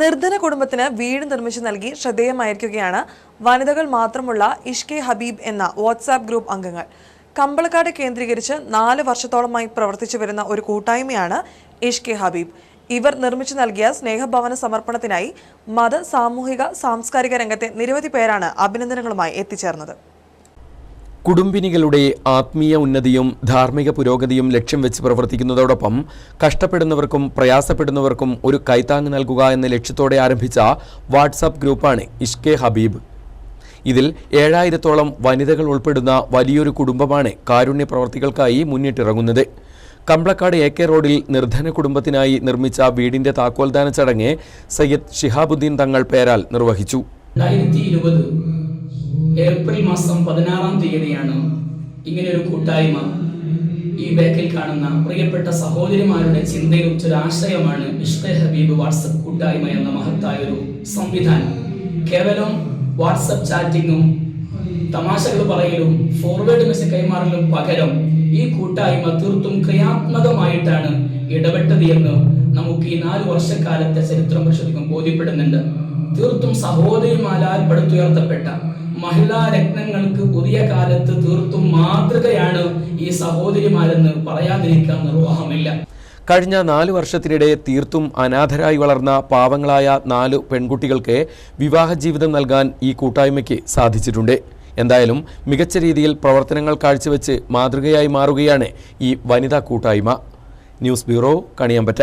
നിർധന കുടുംബത്തിന് വീട് നിർമ്മിച്ചു നൽകി ശ്രദ്ധേയമായിരിക്കുകയാണ് വനിതകൾ മാത്രമുള്ള ഇഷ്കെ ഹബീബ് എന്ന വാട്സാപ്പ് ഗ്രൂപ്പ് അംഗങ്ങൾ. കമ്പളക്കാട് കേന്ദ്രീകരിച്ച് നാല് വർഷത്തോളമായി പ്രവർത്തിച്ചു വരുന്ന ഒരു കൂട്ടായ്മയാണ് ഇഷ്കെ ഹബീബ്. ഇവർ നിർമ്മിച്ചു നൽകിയ സ്നേഹഭവന സമർപ്പണത്തിനായി മത സാമൂഹിക സാംസ്കാരിക രംഗത്തെ നിരവധി പേരാണ് അഭിനന്ദനങ്ങളുമായി എത്തിച്ചേർന്നത്. കുടുംബിനികളുടെ ആത്മീയ ഉന്നതിയും ധാർമ്മിക പുരോഗതിയും ലക്ഷ്യം വെച്ച് പ്രവർത്തിക്കുന്നതോടൊപ്പം കഷ്ടപ്പെടുന്നവർക്കും പ്രയാസപ്പെടുന്നവർക്കും ഒരു കൈത്താങ് നൽകുക എന്ന ലക്ഷ്യത്തോടെ ആരംഭിച്ച വാട്സാപ്പ് ഗ്രൂപ്പാണ് ഇഷ്കെ ഹബീബ്. ഇതിൽ ഏഴായിരത്തോളം വനിതകൾ ഉൾപ്പെടുന്ന വലിയൊരു കുടുംബമാണ് കാരുണ്യ പ്രവർത്തികൾക്കായി മുന്നിട്ടിറങ്ങുന്നത്. കമ്പളക്കാട് എ കെ റോഡിൽ നിർധന കുടുംബത്തിനായി നിർമ്മിച്ച വീടിന്റെ താക്കോൽദാന ചടങ്ങ് സയ്യദ് ഷിഹാബുദ്ദീൻ തങ്ങൾ പേരാൽ നിർവഹിച്ചു. ഏപ്രിൽ മാസം പതിനാറാം തീയതിയാണ് ഇങ്ങനെ ഒരു കൂട്ടായ്മ ഈ ബാക്കിൽ കാണുന്ന പ്രിയപ്പെട്ട സഹോദരിമാരുടെ ചിന്തയിൽ ഒരു ഇഷ്ടെ ഹബീബ് വാട്സപ്പ് കൂട്ടായ്മ എന്ന മഹത്തായ ഒരു സംവിധാനം. കേവലം വാട്സപ്പ് ചാറ്റിങ്ങും തമാശകൾ പറയലും ഫോർവേഡ് മെസ്സേജ് കൈമാറലും പകരം ഈ കൂട്ടായ്മ തീർത്തും ക്രിയാത്മകമായിട്ടാണ് ഇടപെട്ടത് എന്ന് നമുക്ക് ഈ നാല് വർഷക്കാലത്തെ ചരിത്രം പരിശോധിക്കും ബോധ്യപ്പെടുന്നുണ്ട്. തീർത്തും സഹോദരിമാരാൽ പടുത്തുയർത്തപ്പെട്ട മഹിളാ രത്നങ്ങൾക്ക് പുതിയ കാലത്ത് തീർത്തും മാതൃകയാണ് ഈ സഹോദരിമാരെന്ന് പറയാതിരിക്കാൻ നിർവാഹമില്ല. കഴിഞ്ഞ നാല് വർഷത്തിനിടെ തീർത്തും അനാഥരായി വളർന്ന പാവങ്ങളായ നാല് പെൺകുട്ടികൾക്ക് വിവാഹ ജീവിതം നൽകാൻ ഈ കൂട്ടായ്മയ്ക്ക് സാധിച്ചിട്ടുണ്ട്. എന്തായാലും മികച്ച രീതിയിൽ പ്രവർത്തനങ്ങൾ കാഴ്ചവെച്ച് മാതൃകയായി മാറുകയാണ് ഈ വനിതാ കൂട്ടായ്മ. News bureau Kaniyambetta.